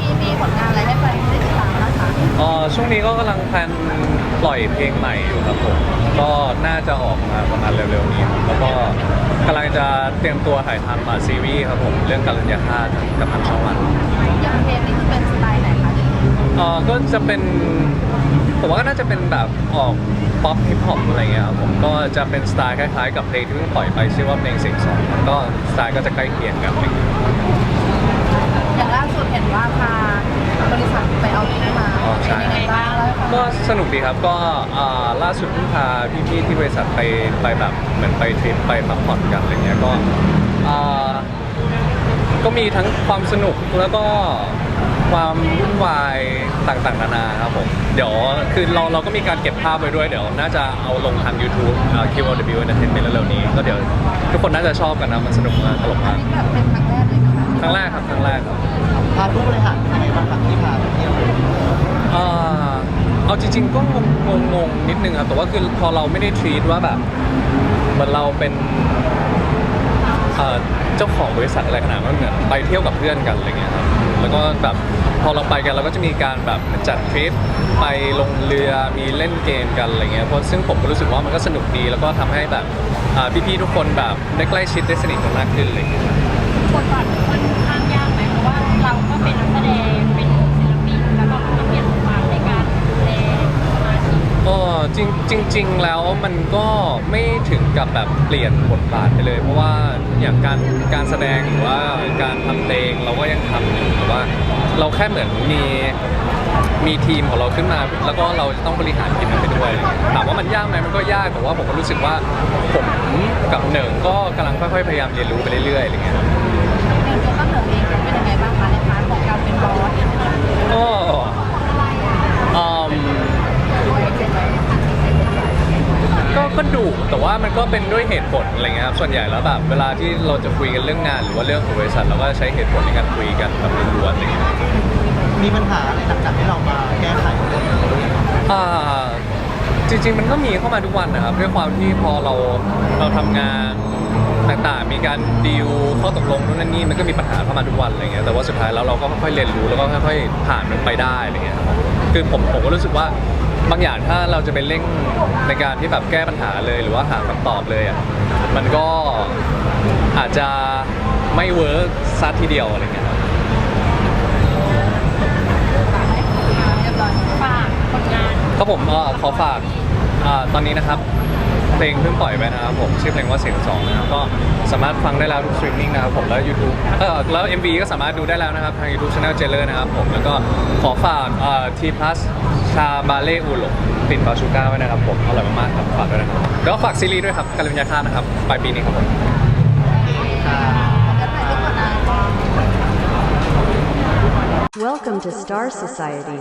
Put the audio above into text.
มีมีผลงานอะไรให้แฟนได้ติดตามบ้าคะอ่อช่วงนี้ก็กำลังแพนปล่อยเพลงใหม่อยู่ครับผมก็น่าจะออกมาประมาณเร็วๆนี้แล้วก็กำลังจะเตรียมตัวถ่ายทำมาซีรีส์ครับผมเรื่องกัลยาคาตกับทางช่องวันอย่างเพลงนี้คืเป็นสไตล์ไหนคะเอ่อก็จะเป็นผมว่าก็น่าจะเป็นแบบออกป๊อปฮิปฮอปอะไรเงี้ยผมก็จะเป็นสไตล์คล้ายๆ กับเพลงที่เพิ่งปล่อยไปชื่อว่าเพลงเสียงสองก็สไตล์ก็จะใกล้เคียงกัน อะไรเงี้ยอย่างล่าสุดเห็นว่าพาบริษัทไปเอาที่มาอ๋อใช่ เป็นยังไงบ้างแล้วก็สนุกดีครับก็อ่าล่าสุดเพิ่งพาพี่ๆที่บริษัทไปไปแบบเหมือนไปทริปไปพักผ่อนกันอะไรเงี้ยก็อ่าก็มีทั้งความสนุกแล้วก็ความวุ่นวายต่างๆ นานาครับผมเดี๋ยวคือเราเราก็มีการเก็บภาพไว้ด้วยเดี๋ยว น่าจะเอาลงทาง YouTube อ่า QOW Entertainment เร็วๆนี้ ก็เดี๋ยวทุกคนน่าจะชอบกันนะมันสนุกมากตลกอัมานกนี้แบบเป็นครั้งแรกเลยนะคะครั้งแรกครับครั้งแรกครับ พาผู้บริหารยังไงบ้างครับที่พาไปเที่ยวเอ่อเอาจริง ๆ ก็งงงงๆนิดนึงครับแต่ว่าคือพอเราไม่ได้ทรีตว่าแบบเหมือนเราเป็นเอ่อเจ้าของบริษัทอะไรขนาดนั้นเหมือนไปเที่ยวกับเพื่อนกันอะไรเงี้ยครับแล้วก็แบบพอเราไปกันเราก็จะมีการแบบเหมือนจัดทริปไปลงเรือมีเล่นเกมกันอะไรเงี้ยเพราะซึ่งผมก็รู้สึกว่ามันก็สนุกดี แล้วก็ทำให้แบบอ่าพี่ๆทุกคนแบบได้ใกล้ชิดได้สนิทกันมากขึ้นอะไรเงี้ย บทบาทค่อน ว่าเราก็เป็นนักแสดงเป็นศิลปินแล้วก็ต้องเปลี่ยนบทบาทในการดูแลสมาชิกก็จริงจริง ๆ แล้วมันก็ไม่ถึงกับแบบเปลี่ยนบทบาทไปเลย เพราะว่าอย่างการการแสดงหรือว่าการทำเพลงเราก็ยังทำอยู่แต่ว่าเราแค่เหมือนมีมีทีมของเราขึ้นมา แล้วก็เราจะต้องบริหารทีมนั้นไปด้วยถามว่ามันยากไหมมันก็ยากแต่ว่าผมก็รู้สึกว่าผมกับเหนิงก็กำลังค่อยๆพยายามเรียนรู้ไปเรื่อยๆอะไรเงี้ย ก็ก็ดุแต่ว่ามันก็เป็นด้วยเหตุผลอะไรเงี้ยครับส่วนใหญ่แล้วแบบเวลาที่เราจะคุยกันเรื่องงานหรือว่าเรื่องของบริษัทเราก็ใช้เหตุผลในการคุยกันแบบล้วนๆอะไรเงี้ยมีปัญหาอะไรหลักๆให้เรามาแก้ไขเรื่องนี้อ่าจริง ๆ มันก็มีเข้ามาทุกวันนะครับด้วยความที่พอเราเราทำงานต่างๆ มีการดีลข้อตกลงนู่นนั่นนี่มันก็มีปัญหาเข้ามาทุกวันอะไรเงี้ยแต่ว่าสุดท้ายแล้วเราก็ค่อยๆเรียนรู้แล้วก็ค่อยๆผ่านมันไปได้อะไรเงี้ยครับ คือผมผมก็รู้สึกว่าบางอย่างถ้าเราจะไปเร่งในการที่แบบแก้ปัญหาเลยหรือว่าหาคำตอบเลยอะมันก็อาจจะไม่เวิร์กซะทีเดียวอะไรเงี้ยครับเรียบร้อยฝากผลงานครับผมก็ขอฝากอ่าตอนนี้นะครับ เพลงเพิ่งปล่อยไปนะครับผมชื่อเพลงว่าเสียงสองนะครับก็สามารถฟังได้แล้วทุกสตรีมมิ่งนะครับผมแล้ว YouTube เออแล้ว MV ก็สามารถดูได้แล้วนะครับทาง YouTube Channel j a i l e r นะครับผมแล้วก็ขอฝากทีพลัสชาบาเล่อูหลงปิ่นบาชูก้าไว้นะครับผมอร่อยมากๆครับฝากด้วยนะครับแล้วก็ฝากซีรีส์ด้วยครับกัลยาฆาตนะครับปลายปีนี้ครับผมค่ะจะถ่ายรูปก่อนนะ Welcome to Star Society.